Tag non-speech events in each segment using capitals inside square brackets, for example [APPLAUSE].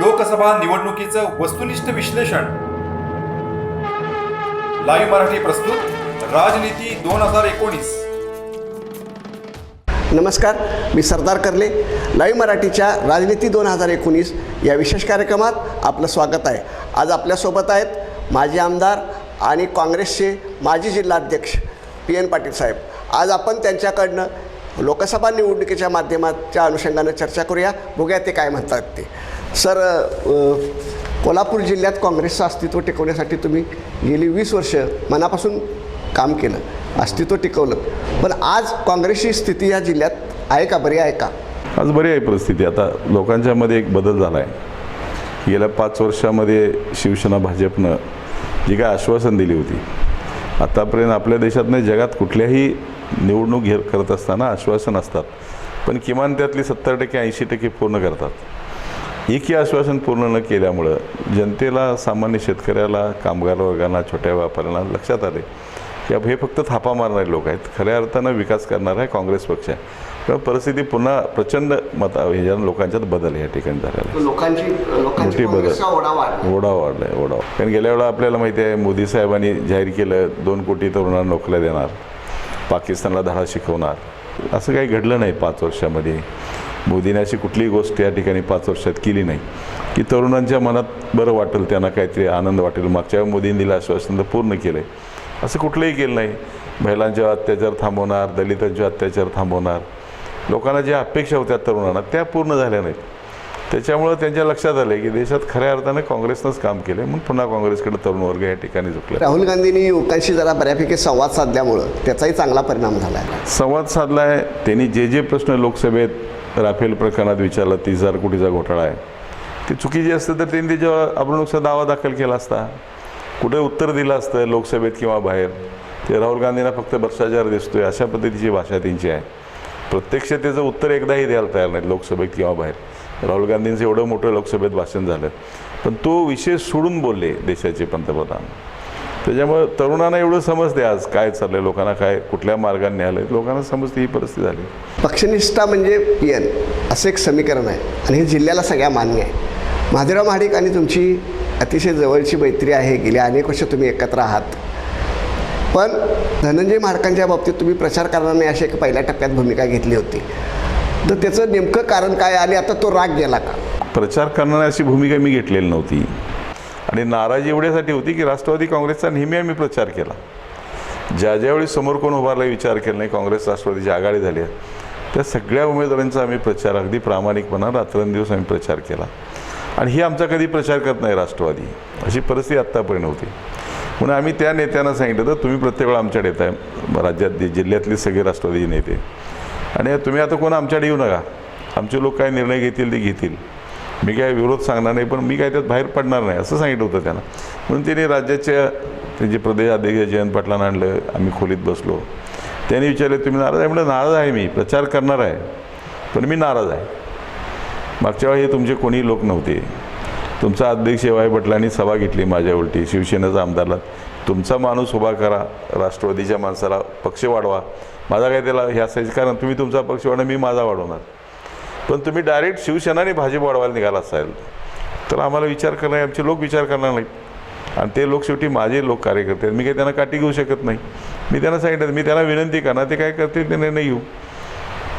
लोकसभा निवडणुकीचं वस्तुनिष्ठ विश्लेषण. लाईव्ह मराठी प्रस्तुत राजनीती दोन हजार एकोणीस. नमस्कार मी सरदार कर्ले. लाईव्ह मराठीच्या राजनीती दोन हजार एकोणीस या विशेष कार्यक्रमात आपलं स्वागत आहे. आज आपल्यासोबत आहेत माजी आमदार आणि काँग्रेसचे माजी जिल्हाध्यक्ष पी एन पाटील साहेब. आज आपण त्यांच्याकडनं लोकसभा निवडणुकीच्या माध्यमाच्या अनुषंगानं चर्चा करूया. बघूया ते काय म्हणतात ते. सर कोल्हापूर जिल्ह्यात काँग्रेसचं अस्तित्व टिकवण्यासाठी तुम्ही गेली वीस वर्ष मनापासून काम केलं अस्तित्व टिकवलं. पण आज काँग्रेसची स्थिती या जिल्ह्यात आहे का? बरी आहे का? आज बरी आहे परिस्थिती. आता लोकांच्यामध्ये एक बदल झाला आहे गेल्या पाच वर्षामध्ये शिवसेना भाजपनं जी काय आश्वासन दिली होती आतापर्यंत आपल्या देशात नाही जगात कुठल्याही निवडणूक घे करत असताना आश्वासन असतात. पण किमान त्यातली सत्तर टक्के ऐंशी टक्के पूर्ण करतात. एकही आश्वासन पूर्ण न केल्यामुळं जनतेला सामान्य शेतकऱ्याला कामगार वर्गांना छोट्या व्यापाऱ्यांना लक्षात आले की हे फक्त थापा मारणारे लोक आहेत. खऱ्या अर्थानं विकास करणारा आहे काँग्रेस पक्ष आहे. परिस्थिती पुन्हा प्रचंड मता ह्याच्यानं लोकांच्यात बदल या ठिकाणी झालेला. मोठी बदल. ओढा वाढला आहे ओढा कारण गेल्या वेळा आपल्याला माहिती आहे मोदी साहेबांनी जाहीर केलं दोन कोटी तरुणांना नोकऱ्या देणार पाकिस्तानला धडा शिकवणार. असं काही घडलं नाही पाच वर्षामध्ये. मोदीने अशी कुठलीही गोष्ट या ठिकाणी पाच वर्षात केली नाही. की तरुणांच्या मनात बरं वाटेल त्यांना काहीतरी आनंद वाटेल. मागच्या वेळी मोदींनी दिलं आश्वासन तर पूर्ण केलं आहे असं कुठलंही केलं नाही. महिलांचे अत्याचार थांबवणार दलितांचे अत्याचार थांबवणार. लोकांना ज्या अपेक्षा होत्या तरुणांना त्या पूर्ण झाल्या नाहीत. त्याच्यामुळं त्यांच्या लक्षात आलं की देशात खऱ्या अर्थानं काँग्रेसनंच काम केलं म्हणून पुन्हा काँग्रेसकडे तरुण वर्ग या ठिकाणी झुकला राहुल गांधींनी युवकांशी जरा बऱ्यापैकी संवाद साधल्यामुळं त्याचाही चांगला परिणाम झाला आहे. संवाद साधला आहे त्यांनी जे जे प्रश्न लोकसभेत राफेल प्रकरणात विचारलं तीस हजार कोटीचा घोटाळा आहे? ते चुकीचे असतं तर त्यांनी त्याच्यावर अपरोक्ष दावा दाखल केला असता. कुठे उत्तर दिलं असतं लोकसभेत किंवा बाहेर? ते राहुल गांधींना फक्त भ्रष्टाचार दिसतोय अशा पद्धतीची भाषा त्यांची आहे. प्रत्यक्ष त्याचं उत्तर एकदाही द्यायला तयार नाहीत लोकसभेत किंवा बाहेर. राहुल गांधींचं एवढं मोठं लोकसभेत भाषण झालं. पण तो विषय सोडून बोलले देशाचे पंतप्रधान. त्याच्यामुळे तरुणांना एवढं समजते आज काय चाललंय लोकांना काय कुठल्या मार्गाने न्यायलंय लोकांना समजते ही परिस्थिती झाली. पक्षनिष्ठा म्हणजे पी एन असं एक समीकरण आहे. आणि हे जिल्ह्याला सगळ्या मान्य आहे. महादेवराव महाडिक आणि तुमची अतिशय जवळची मैत्री आहे. गेली अनेक वर्ष तुम्ही एकत्र आहात. पण धनंजय महाडकांच्या बाबतीत तुम्ही प्रचार करणार नाही अशी एक पहिल्या टप्प्यात भूमिका घेतली होती. तर त्याचं नेमकं कारण काय आणि आता तो राग गेला का? प्रचार करणारी अशी भूमिका मी घेतलेली नव्हती. आणि नाराजी एवढ्यासाठी होती की राष्ट्रवादी काँग्रेसचा नेहमी आम्ही प्रचार केला. ज्या ज्यावेळी समोर कोण उभारला विचार केला नाही काँग्रेस राष्ट्रवादीची आघाडी झाली आहे त्या सगळ्या उमेदवारांचा आम्ही प्रचार अगदी प्रामाणिकपणा रात्रंदिवस आम्ही प्रचार केला. आणि ही आमचा कधी प्रचार करत नाही राष्ट्रवादी. अशी परिस्थिती आत्तापर्यंत होती. म्हणून आम्ही त्या नेत्यांना सांगितलं तर तुम्ही प्रत्येक वेळा आमच्याकडे येत आहे राज्यात जिल्ह्यातले सगळे राष्ट्रवादी नेते. आणि तुम्ही आता कोण आमच्याकडे येऊ नका. आमचे लोक काय निर्णय घेतील ते घेतील. मी काय विरोध सांगणार नाही पण मी काय त्यात बाहेर पडणार नाही असं सांगितलं होतं त्यांना. म्हणून त्यांनी राज्याच्या त्यांचे प्रदेश अध्यक्ष जयंत पाटलांना आणलं आम्ही खोलीत बसलो. त्यांनी विचारले तुम्ही नाराज आहे? म्हटलं नाराज आहे मी प्रचार करणार आहे पण मी नाराज आहे. मागच्या वेळी हे तुमचे कोणी लोक नव्हते. तुमचा अध्यक्ष वाय पाटलांनी सभा घेतली माझ्या उलटी शिवसेनेचा आमदारला तुमचा माणूस उभा करा राष्ट्रवादीच्या माणसाला पक्ष वाढवा. माझा काय त्याला हे असायचं कारण तुम्ही तुमचा पक्ष वाढवा मी माझा वाढवणार. पण तुम्ही डायरेक्ट शिवसेना आणि भाजप वाढवायला निघाला असाल तर आम्हाला विचार करणार आमचे लोक विचार करणार नाहीत. आणि ते लोक शेवटी माझे लोक कार्यकर्ते आहेत. मी काही त्यांना काठी घेऊ शकत नाही. मी त्यांना सांगितलं मी त्यांना विनंती करणार ते काय करतील ते निर्णय घेऊ.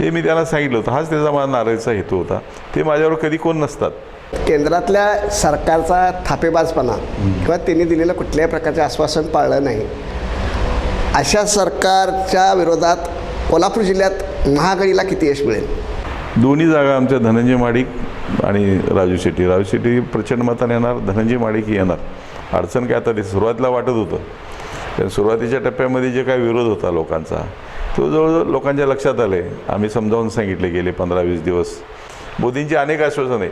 हे मी त्यांना सांगितलं होतं. हाच त्याचा माझा नारायचा हेतू होता. ते माझ्यावर कधी कोण नसतात. केंद्रातल्या सरकारचा थापेबाजपणा किंवा त्यांनी दिलेलं कुठल्याही प्रकारचे आश्वासन पाळलं नाही. अशा सरकारच्या विरोधात कोल्हापूर जिल्ह्यात महागडीला किती यश मिळेल? दोन्ही जागा आमच्या धनंजय माडिक आणि राजू शेट्टी. राजू शेट्टी प्रचंड मताने येणार धनंजय माडिक येणार. अडचण काय आता ते सुरुवातीला वाटत होतं. कारण सुरुवातीच्या टप्प्यामध्ये जे काय विरोध होता लोकांचा तो जवळजवळ लोकांच्या लक्षात आले. आम्ही समजावून सांगितले गेले पंधरा वीस दिवस. मोदींची अनेक आश्वासने.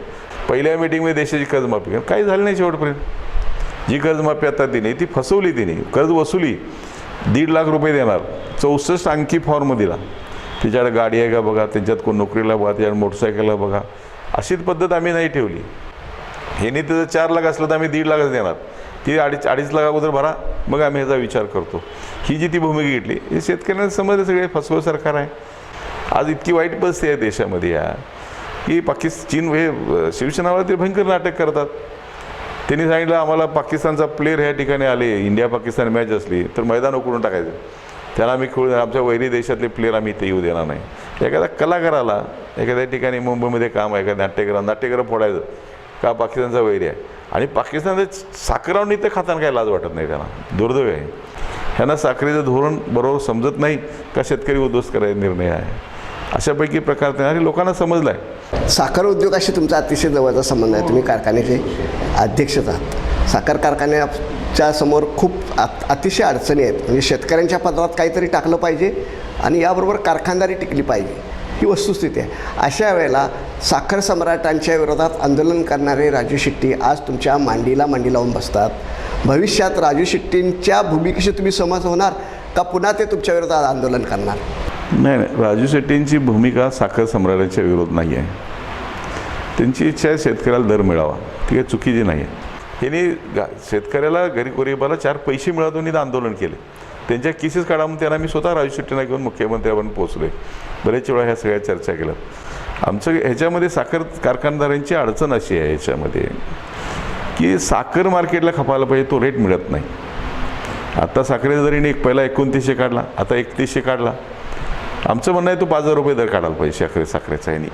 पहिल्या मिटिंगमध्ये देशाची कर्जमाफी. काही झाली नाही शेवटपर्यंत. जी कर्जमाफी आता तिने ती फसवली तिने. कर्ज वसुली दीड लाख रुपये देणार. चौसष्ट अंकी फॉर्म दिला. तिच्याकडे गाडी आहे का बघा त्यांच्यात कोण नोकरीला बघा त्याच्याकडे मोटरसायकलला बघा. अशीच पद्धत आम्ही नाही ठेवली. ह्याने त्याचं चार लाख असलं तर आम्ही दीड लाखच देणार. ती अडीच अडीच लाख अगोदर भरा मग आम्ही ह्याचा विचार करतो. ही जी ती भूमिका घेतली हे शेतकऱ्यांना समजलं सगळे फसवं सरकार आहे. आज इतकी वाईट परिस्थिती आहे देशामध्ये या की पाकिस्तान चीन हे शिवसेनावर ते भयंकर नाटक करतात. त्यांनी सांगितलं आम्हाला पाकिस्तानचा प्लेअर ह्या ठिकाणी आले इंडिया पाकिस्तान मॅच असली तर मैदान उकरून टाकायचं. त्याला आम्ही खेळू आमच्या वैरी देशातले प्लेअर आम्ही इथे येऊ देणार नाही. एखाद्या कलाकाराला एखाद्या ठिकाणी मुंबईमध्ये काम आहे एखाद्या नाट्यग्रह नाट्यग्रह फोडायचं. का पाकिस्तानचा वैरी आहे? आणि पाकिस्तानचे साखरावून इथं खाताना काही लाज वाटत नाही त्यांना दुर्दैव आहे. ह्यांना साखरेचं धोरण बरोबर समजत नाही का शेतकरी उद्ध्वस्त करायचा निर्णय आहे. अशापैकी प्रकार त्यांना आणि लोकांना समजला आहे साखर उद्योगाशी तुमचा अतिशय जवळचा संबंध आहे. तुम्ही कारखान्याचे अध्यक्षच आहात. साखर च्या समोर खूप आत अतिशय अडचणी आहेत. म्हणजे शेतकऱ्यांच्या पदरात काहीतरी टाकलं पाहिजे आणि याबरोबर कारखानदारी टिकली पाहिजे. ही वस्तुस्थिती आहे. अशा वेळेला साखर सम्राटांच्या विरोधात आंदोलन करणारे राजू शेट्टी आज तुमच्या मांडीला मांडी लावून बसतात. भविष्यात राजू शेट्टींच्या भूमिकेशी तुम्ही समज होणार का पुन्हा ते तुमच्या विरोधात आंदोलन करणार? नाही नाही. राजू शेट्टींची भूमिका साखर सम्राटाच्या विरोध नाही आहे त्यांची इच्छा आहे शेतकऱ्याला दर मिळावा. ती काही चुकीची नाही आहे यांनी गा शेतकऱ्याला गरीब गरिबाला चार पैसे मिळत म्हणून आंदोलन केले. त्यांच्या केसेस काढा म्हणून त्यांना मी स्वतः राजू शेट्टींना घेऊन मुख्यमंत्र्यापर्यंत पोहोचले बरेच वेळा ह्या सगळ्या चर्चा केल्या. आमचं ह्याच्यामध्ये साखर कारखानदारांची अडचण अशी आहे ह्याच्यामध्ये की साखर मार्केटला खपायला पाहिजे तो रेट मिळत नाही. आता साखरेचा जरी एक पहिला एकोणतीसशे काढला आता एकतीसशे काढला. आमचं म्हणणं आहे तो पाच हजार रुपये दर काढायला पाहिजे साखरे साखरेचा ह्यानी.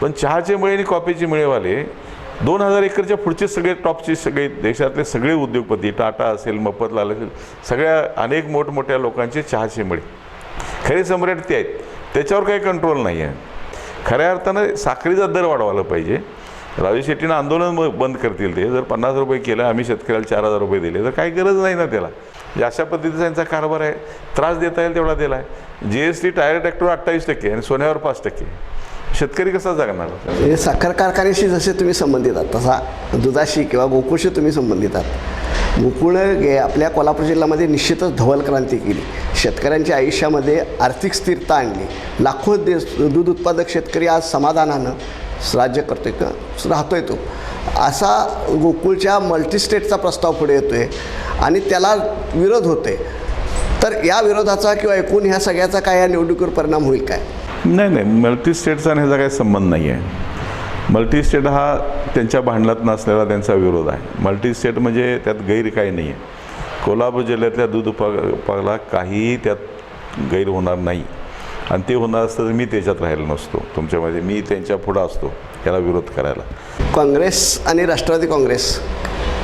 पण चहाचे मिळे आणि कॉफीचे मिळेवाले दोन हजार एकरच्या पुढचे सगळे टॉपचे सगळे देशातले सगळे उद्योगपती टाटा असेल मफतलाल असेल सगळ्या अनेक मोठमोठ्या लोकांचे चहाचे मिळे. खरे सम्राट ते आहेत. त्याच्यावर काही कंट्रोल नाही आहे. खऱ्या अर्थानं साखरेचा दर वाढवायला पाहिजे. राजू शेट्टीनं आंदोलन ब- बंद करतील ते. जर पन्नास रुपये केलं आम्ही शेतकऱ्याला चार हजार रुपये दिले तर काही गरज नाही ना त्याला. म्हणजे अशा पद्धतीचा त्यांचा कारभार आहे त्रास देता येईल तेवढा दिला आहे G S T tyre tractor अठ्ठावीस टक्के आणि सोन्यावर पाच टक्के. शेतकरी कसा जगणार? हे साखर कारखान्याशी जसे तुम्ही संबंधित आहात तसा दुधाशी किंवा गोकुळशी तुम्ही संबंधित आहात. गोकुळ आपल्या कोल्हापूर जिल्ह्यामध्ये निश्चितच धवल क्रांती केली. शेतकऱ्यांच्या आयुष्यामध्ये आर्थिक स्थिरता आणली. लाखो देश दूध उत्पादक शेतकरी आज समाधानानं राज्य करतोय का? राहतोय तो. असा गोकुळच्या मल्टीस्टेटचा प्रस्ताव पुढे येतोय आणि त्याला विरोध होतोय. तर या विरोधाचा किंवा एकूण ह्या सगळ्याचा काय या निवडणुकीवर परिणाम होईल काय? नाही नाही. मल्टी स्टेटचा आणि ह्याचा काही संबंध नाही आहे मल्टी स्टेट हा त्यांच्या भांडणात नसलेला त्यांचा विरोध आहे. मल्टी स्टेट म्हणजे त्यात गैर काही नाही आहे कोल्हापूर जिल्ह्यातल्या दूध उत्पादकाला काहीही त्यात गैर होणार नाही. आणि ते होणार असतं तर मी त्याच्यात राहिलो नसतो. तुमच्यामध्ये मी त्यांच्या पुढं असतो याला विरोध करायला. काँग्रेस आणि राष्ट्रवादी काँग्रेस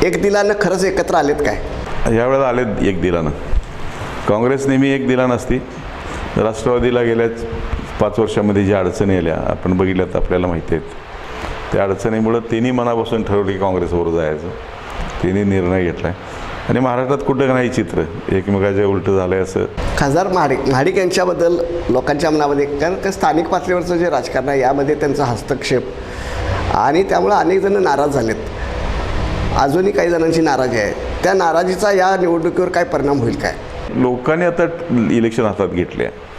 एक दिलानं खरंच एकत्र आलेत काय? यावेळेला आले एक दिलानं. काँग्रेस नेहमी एक दिला नसती राष्ट्रवादीला गेल्या पाच वर्षामध्ये ज्या अडचणी आल्या आपण बघितल्यात आपल्याला माहिती आहेत. त्या अडचणीमुळं तिन्ही मनापासून ठरवली की काँग्रेसवर जायचं. तिन्ही निर्णय घेतला आहे आणि महाराष्ट्रात कुठं नाही चित्र. एकमेकाच्या उलटं झालं आहे असं. खासदार महाडिक महाडिक यांच्याबद्दल लोकांच्या मनामध्ये कारण का स्थानिक पातळीवरचं जे राजकारण आहे यामध्ये त्यांचा हस्तक्षेप आणि त्यामुळं अनेक जण नाराज झालेत. अजूनही काही जणांची नाराजी आहे. त्या नाराजीचा या निवडणुकीवर काय परिणाम होईल काय? लोकांनी आता इलेक्शन हातात घेतले. आहे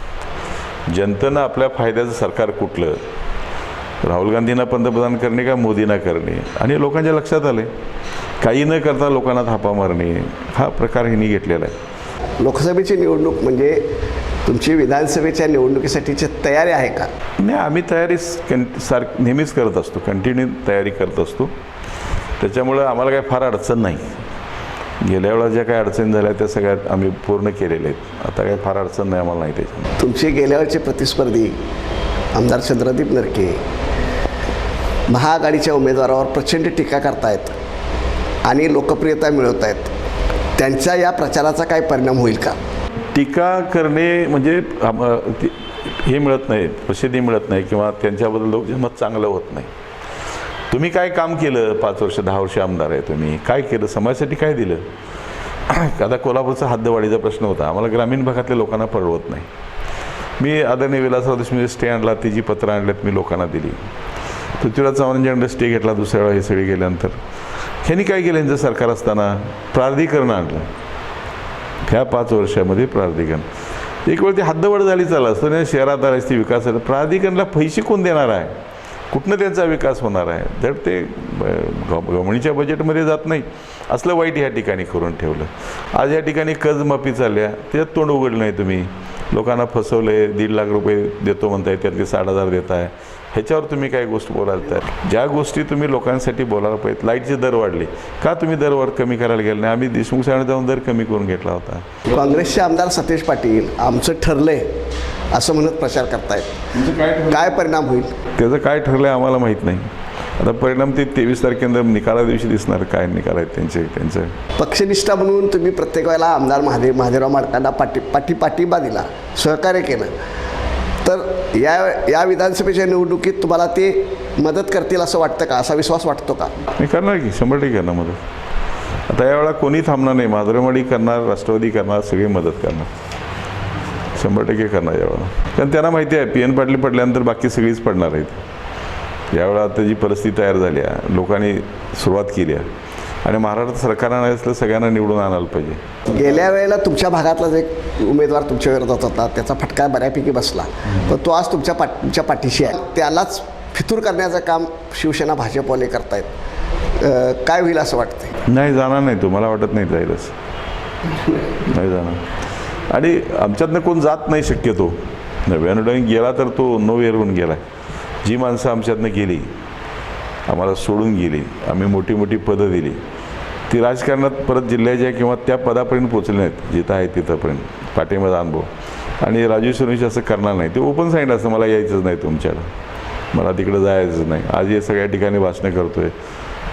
जनतेनं आपल्या फायद्याचं सरकार कुठलं? राहुल गांधींना पंतप्रधान करणे का मोदींना करणे? आणि लोकांच्या लक्षात आले काही न करता लोकांना थापा मारणे हा प्रकार ह्यांनी घेतलेला आहे. लोकसभेची निवडणूक म्हणजे तुमची विधानसभेच्या निवडणुकीसाठीची तयारी आहे का? नाही आम्ही तयारी कं सार नेहमीच करत असतो कंटिन्यू तयारी करत असतो. त्याच्यामुळं आम्हाला काही फार अडचण नाही. गेल्या वेळा ज्या काही अडचणी झाल्या त्या सगळ्यात आम्ही पूर्ण केलेल्या आहेत. आता काही फार अडचण नाही आम्हाला नाही त्याच्यात तुमचे गेल्या वेळचे प्रतिस्पर्धी आमदार चंद्रदीप नरके महाआघाडीच्या उमेदवारावर प्रचंड टीका करतायत आणि लोकप्रियता मिळवत आहेत त्यांच्या या प्रचाराचा काय परिणाम होईल का? टीका करणे म्हणजे हे मिळत नाही प्रसिद्धी मिळत नाही किंवा त्यांच्याबद्दल लोक मत चांगलं होत नाही. तुम्ही काय काम केलं पाच वर्ष दहा वर्ष आमदार आहे तुम्ही? काय केलं? समाजासाठी काय दिलं? [CLEARS THROAT] आता कोल्हापूरचा हद्दवाढीचा प्रश्न होता. आम्हाला ग्रामीण भागातल्या लोकांना परवत नाही. मी आदरणीय विलासराव देशमुख स्टे आणला ती जी पत्रं आणल्यात मी लोकांना दिली. पृथ्वीराज चव्हाणांच्याकडे स्टे घेतला दुसऱ्या वेळा हे सगळे गेल्यानंतर. ह्यांनी काय केलं? यांचं सरकार असताना प्राधिकरण आणलं. ह्या पाच वर्षामध्ये प्राधिकरण. एक वेळ ती हद्दवाढ झाली चालला असतं. शहरात आली असती विकास झाला. प्राधिकरणला पैसे कोण देणार आहे? कुठनं त्यांचा विकास होणार आहे? तर ते गवणीच्या बजेटमध्ये जात नाही. असलं वाईट ह्या ठिकाणी करून ठेवलं. आज या ठिकाणी कर्जमाफी चालल्या. त्याच्यात तोंड उघडलं नाही तुम्ही. लोकांना फसवलं आहे दीड लाख रुपये देतो म्हणताय त्यातले साठ हजार देत आहे ह्याच्यावर तुम्ही काही गोष्ट बोलायला तयार ज्या गोष्टी तुम्ही लोकांसाठी बोलायला पाहिजेत लाईटचे दर वाढले. का तुम्ही दरवर कमी करायला गेले नाही? आम्ही देशमुख साहेबांना जाऊन दर कमी करून घेतला होता. काँग्रेसचे आमदार सतेज पाटील आमचं ठरलंय असं म्हणत प्रचार करतायत. काय परिणाम होईल? त्याचं काय ठरलं आहे आम्हाला माहीत नाही. आता परिणाम ते तेवीस तारखेनंतर निकाला दिवशी दिसणार काय निकाल आहेत त्यांचे त्यांचं. पक्षनिष्ठा म्हणून तुम्ही प्रत्येक वेळेला आमदार महादेव महादेवराव माडकांना पाठी पाठी पाठिंबा दिला सहकार्य केलं. तर या या विधानसभेच्या निवडणुकीत तुम्हाला ते मदत करतील असं वाटतं का? असा विश्वास वाटतो का? मी करणार की शंभर टक्के करणार मदत. आता यावेळेला कोणी थांबणार नाही. माधुरवाडी करणार राष्ट्रवादी करणार सगळी मदत करणार. शंभर टक्के करणार यावेळेला. कारण त्यांना माहिती आहे पी एन पाटील पडल्यानंतर बाकी सगळीच पडणार आहेत. यावेळेला आता जी परिस्थिती तयार झाली आहे लोकांनी सुरुवात केली आहे. आणि महाराष्ट्र सरकारनं असलं सगळ्यांना निवडून आणायला पाहिजे. गेल्या वेळेला तुमच्या भागातला एक उमेदवार तुमच्या विरोधात होता त्याचा फटका बऱ्यापैकी बसला. पण तो आज तुमच्या पाठ तुमच्या पाठीशी आहे. त्यालाच फितूर करण्याचं काम शिवसेना भाजपवाले करतायत. काय होईल असं वाटतंय? नाही जाणार नाही तो. मला वाटत नाही जाईलच नाही जाणार. आणि आमच्यातनं कोण जात नाही शक्यतो. नव्याण्णव गेला तर तो नो होऊन गेला जी माणसं आमच्यातनं गेली आम्हाला सोडून गेली आम्ही मोठी मोठी पदं दिली. ती राजकारणात परत जिल्ह्याच्या किंवा त्या पदापर्यंत पोचले नाहीत जिथं आहे तिथंपर्यंत पाठिंबाचा अनुभव. आणि राजू सुरेश असं करणार नाही. ते ओपन साईड असतं मला यायचंच नाही तुमच्याकडं. मला तिकडं जायचंच नाही. आज हे सगळ्या ठिकाणी भाषणं करतोय.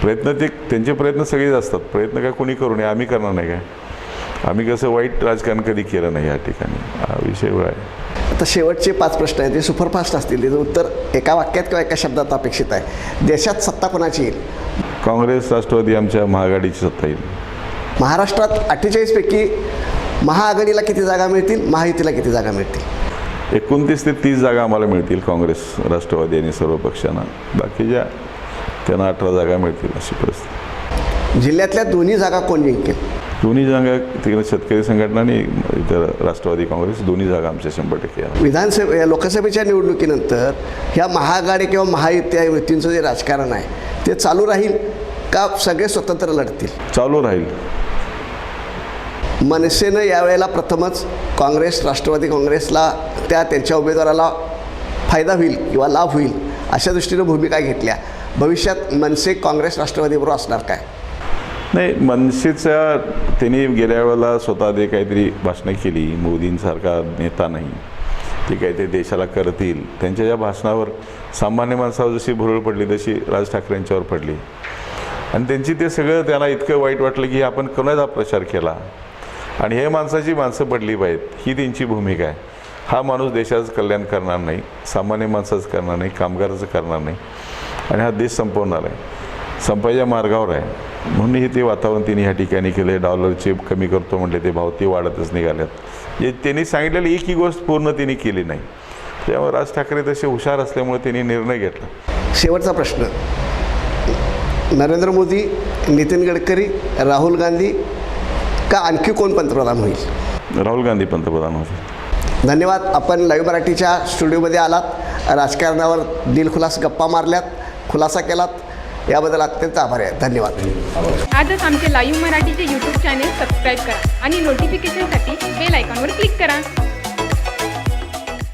प्रयत्न ते त्यांचे प्रयत्न सगळेच असतात. प्रयत्न काय कोणी करू नये आम्ही करणार नाही काय? आम्ही कसं वाईट राजकारण कधी केलं नाही या ठिकाणी. हा विषय आहे. आता शेवटचे पाच प्रश्न आहेत. ते सुपरफास्ट असतील त्याचं उत्तर एका वाक्यात किंवा एका शब्दात अपेक्षित आहे. देशात सत्ता कोणाची येईल? काँग्रेस राष्ट्रवादी आमच्या महाआघाडीची सत्ता येईल. महाराष्ट्रात अठ्ठेचाळीसपैकी महाआघाडीला किती जागा मिळतील? महायुतीला किती जागा मिळतील? एकोणतीस ते तीस जागा आम्हाला मिळतील काँग्रेस राष्ट्रवादी आणि सर्व पक्षांना. बाकीच्या त्यांना अठरा जागा मिळतील अशी परिस्थिती. जिल्ह्यातल्या दोन्ही जागा कोण जिंकेल? दोन्ही जागा तिकडे शेतकरी संघटना आणि इतर राष्ट्रवादी काँग्रेस दोन्ही जागा आमच्या शंभर टक्के विधानसभे या लोकसभेच्या निवडणुकीनंतर ह्या महाआघाडी किंवा महायुती या युतींचं जे राजकारण आहे ते चालू राहील का सगळे स्वतंत्र लढतील? चालू राहील. मनसेनं यावेळेला प्रथमच काँग्रेस राष्ट्रवादी काँग्रेसला त्या त्यांच्या उमेदवाराला फायदा होईल किंवा लाभ होईल अशा दृष्टीनं भूमिका घेतल्या. भविष्यात मनसे काँग्रेस राष्ट्रवादीबरोबर असणार काय? नाही मनसेच्या त्यांनी गेल्या वेळेला स्वतः ते काहीतरी भाषणं केली मोदींसारखा नेता नाही. ते काहीतरी देशाला करतील त्यांच्या ज्या भाषणावर सामान्य माणसावर जशी भुरळ पडली तशी राज ठाकरेंच्यावर पडली. आणि त्यांची ते सगळं त्यांना इतकं वाईट वाटलं की आपण कोणाचा प्रचार केला? आणि हे माणसाची माणसं पडली पाहिजेत ही त्यांची भूमिका आहे. हा माणूस देशाचं कल्याण करणार नाही सामान्य माणसाचं करणार नाही कामगाराचं करणार नाही. आणि हा देश संपवणार आहे. संपायच्या मार्गावर आहे. म्हणून हे ते वातावरण तिने ह्या ठिकाणी केले डॉलरचे कमी करतो म्हटले ते भाव ते वाढतच निघाल्यात. जे त्यांनी सांगितलेली एकही गोष्ट पूर्ण त्यांनी केली नाही. त्यामुळे राज ठाकरे तसे हुशार असल्यामुळे त्यांनी निर्णय घेतला. शेवटचा प्रश्न. नरेंद्र मोदी नितीन गडकरी राहुल गांधी का आणखी कोण पंतप्रधान होईल? राहुल गांधी पंतप्रधान होते. धन्यवाद. आपण लाईव्ह मराठीच्या स्टुडिओमध्ये आलात. राजकारणावर दिलखुलास गप्पा मारल्यात. खुलासा केलात. याबद्दल अत्यंत आभारी आहे. धन्यवाद. आजच आमचे लाईव्ह मराठीचे यूट्यूब चॅनेल सबस्क्राईब करा आणि नोटिफिकेशनसाठी बेल आयकॉनवर क्लिक करा.